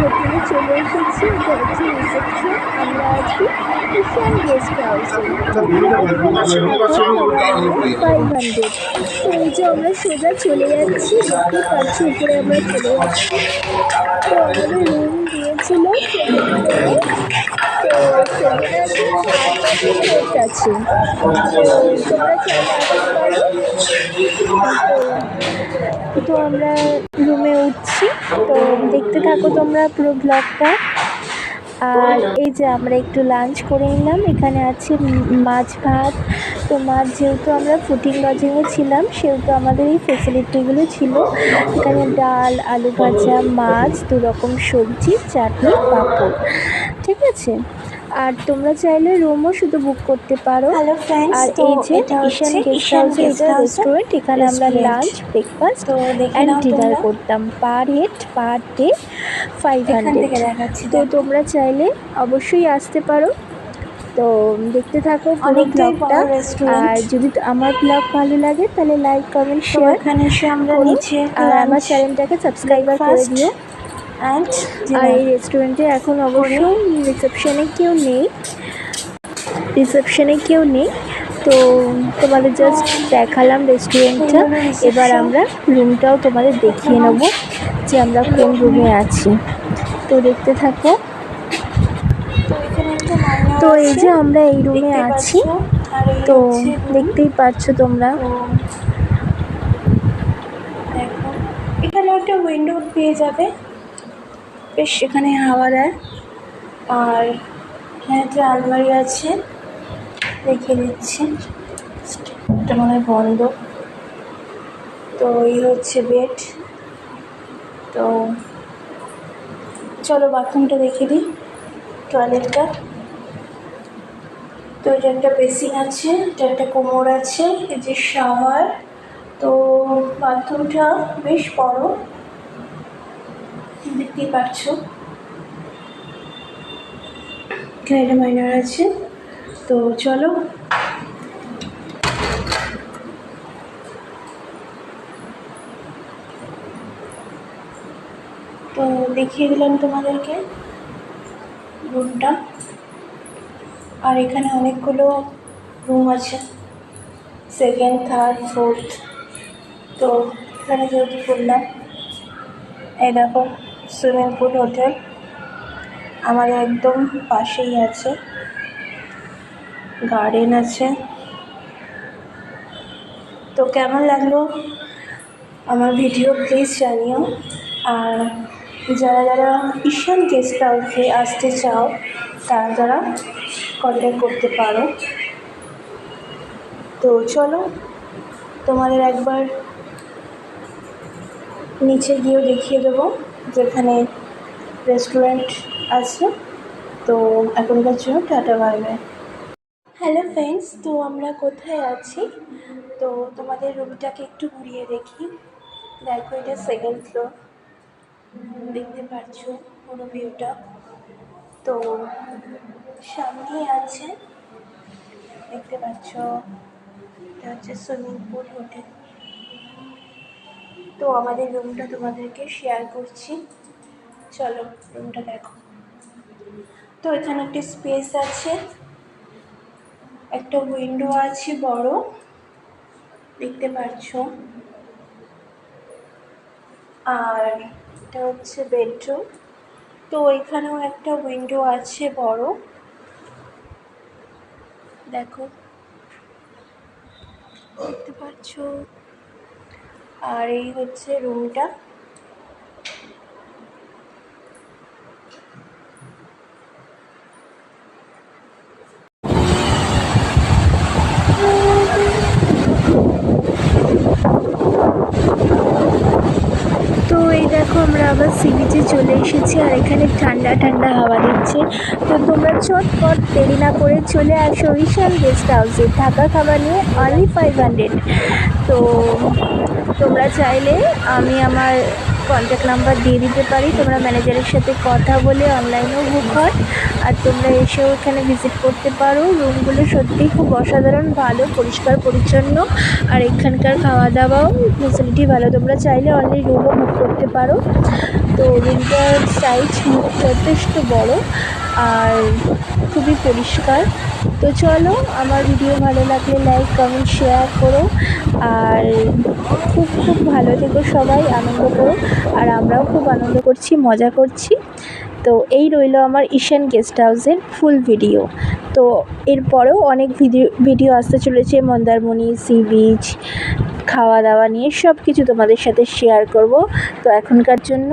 হোটেলে চলে এসেছি এটা হচ্ছে রিসেপশন আমরা আছি ইশান গেস্ট হাউসে ফাইভ হান্ড্রেড তো এই যে আমরা সোজা চলে যাচ্ছি দেখতে পাচ্ছি উপরে আমরা চলে যাচ্ছি। তো আমাদের রুম দিয়েছিল তো আছে তো আমরা রুমে উঠছি। তো দেখতে থাকো তোমরা পুরো ব্লগটা আর এই যে আমরা একটু লাঞ্চ করে নিলাম, এখানে আছে মাছ ভাত তো মাছ যেহেতু আমরা ফুটিং লজিংয়ে ছিলাম, সেহেতু আমাদের এই ফেসিলিটিগুলো ছিল। এখানে ডাল, আলু ভাজা, মাছ দু রকম সবজি, চাটনি, পাঁপড়। ঠিক আছে? আর তোমরা চাইলে রুমও শুধু বুক করতে পারো। আর এই যে ঈশান গেস্ট হাউসে এটা রেস্টুরেন্ট এখানে আমরা। লাঞ্চ ব্রেকফাস্ট অ্যান্ড ডিনার করতাম। Per head per day five এখান হান্ড্রেড থেকে দেখাচ্ছি তো তোমরা চাইলে অবশ্যই আসতে পারো। তো দেখতে থাকো পুরো অনেকটাই ব্লগটা আর যদি আমার ব্লগ ভালো লাগে তাহলে লাইক কমেন্ট শেয়ার এখানে এসে আমরা নিচে আর আমার চ্যানেলটাকে সাবস্ক্রাইবার করে দিও। অ্যান্ড আর এই রেস্টুরেন্টে এখন অবশ্যই রিসেপশনে কেউ নেই। রিসেপশনে কেউ নেই। তো তোমাদের জাস্ট দেখালাম রেস্টুরেন্টটা এবার আমরা রুমটাও তোমাদের দেখিয়ে নেব যে আমরা কোন রুমে আছি। তো দেখতে থাকো। তো এই যে আমরা এই রুমে আছি। তো দেখতেই পাচ্ছ তোমরা। এখানে একটা উইন্ডো পেয়ে যাবে। বেশ এখানে হাওয়া দেয়। আর এখানে একটা আলমারি আছে, দেখিয়ে দিচ্ছি। এটা মনে হয় বন্ধ। তো এই হচ্ছে বেড তো চলো বাথরুমটা দেখে দিই টয়লেটটা তো এটা একটা বেসিন আছে, এটা একটা কোমর আছে, এই যে শাওয়ার তো বাথরুমটা বেশ বড়। দেখতেই পাচ্ছ একটা মাইনার আছে। তো চলো। তো দেখিয়ে দিলাম তোমাদেরকে রুমটা আর এখানে অনেকগুলো রুম আছে। সেকেন্ড থার্ড ফোর্থ তো এখানে যেহেতু করলাম এই দেখো। Swimming pool, hotel. আমাদের একদম পাশেই আছে। গার্ডেন আছে। তো কেমন লাগল আমার ভিডিও, প্লিজ জানিও। আর যারা যারা ঈশান গেস্ট হাউসে আসতে চাও, তারা তারা কন্ট্যাক্ট করতে পারো। তো চলো, তোমাদের একবার নিচে গিয়েও দেখিয়ে দেবো। যেখানে রেস্টুরেন্ট আছে। তো এখনকার জন্য tata, bye bye. Hello friends তো আমরা কোথায় আছি? তো তোমাদের রুমটাকে একটু ঘুরিয়ে দেখি। দেখো, এটা সেকেন্ড ফ্লোর দেখতে পাচ্ছ পুরো ভিউটা তো সামনেই আছে। দেখতে পাচ্ছ, এটা হচ্ছে সুইমিং পুল হোটেল তো আমাদের রুমটা তোমাদেরকে শেয়ার করছি। চলো, রুমটা দেখো। তো এখানে একটা স্পেস আছে। একটা উইন্ডো আছে বড়। দেখতে পাচ্ছ আর এটা হচ্ছে বেডরুম তো এখানেও একটা উইন্ডো আছে বড়। দেখো। দেখতে পাচ্ছ আর এই হচ্ছে রুমটা। দেখো আমরা আবার সি চলে এসেছি আর এখানে ঠান্ডা ঠান্ডা হাওয়া দিচ্ছে। তো তোমরা চটপট দেরি না করে চলে আসো ঈশান গেস্ট হাউসে থাকা খাবার নিয়ে অনলি ফাইভ হান্ড্রেড তো তোমরা চাইলে আমি আমার কন্ট্যাক্ট নাম্বার দিয়ে দিতে পারি। তোমরা ম্যানেজারের সাথে কথা বলে অনলাইনেও বুক হয়। আর তোমরা এসেও এখানে ভিজিট করতে পারো। রুমগুলো সত্যিই খুব অসাধারণ, ভালো, পরিষ্কার, পরিচ্ছন্ন। আর এখানকার খাওয়া দাওয়াও ফেসিলিটি ভালো। তোমরা চাইলে অনলাইন রুমও বুক করতে পারো। তো রুমটার সাইজ যথেষ্ট বড়। আর খুবই পরিষ্কার। তো চলো, আমার ভিডিও ভালো লাগলে লাইক কমেন্ট শেয়ার করো। আর খুব খুব ভালো থেকো সবাই, আনন্দ করো। আর আমরাও খুব আনন্দ করছি, মজা করছি। তো এই রইল আমার ঈশান গেস্ট হাউসের ফুল ভিডিও তো এরপরেও অনেক ভিডিও ভিডিও আসতে চলেছে, মন্দারমণি সি বিচ খাওয়া দাওয়া নিয়ে সব কিছু তোমাদের সাথে শেয়ার করব। তো এখনকার জন্য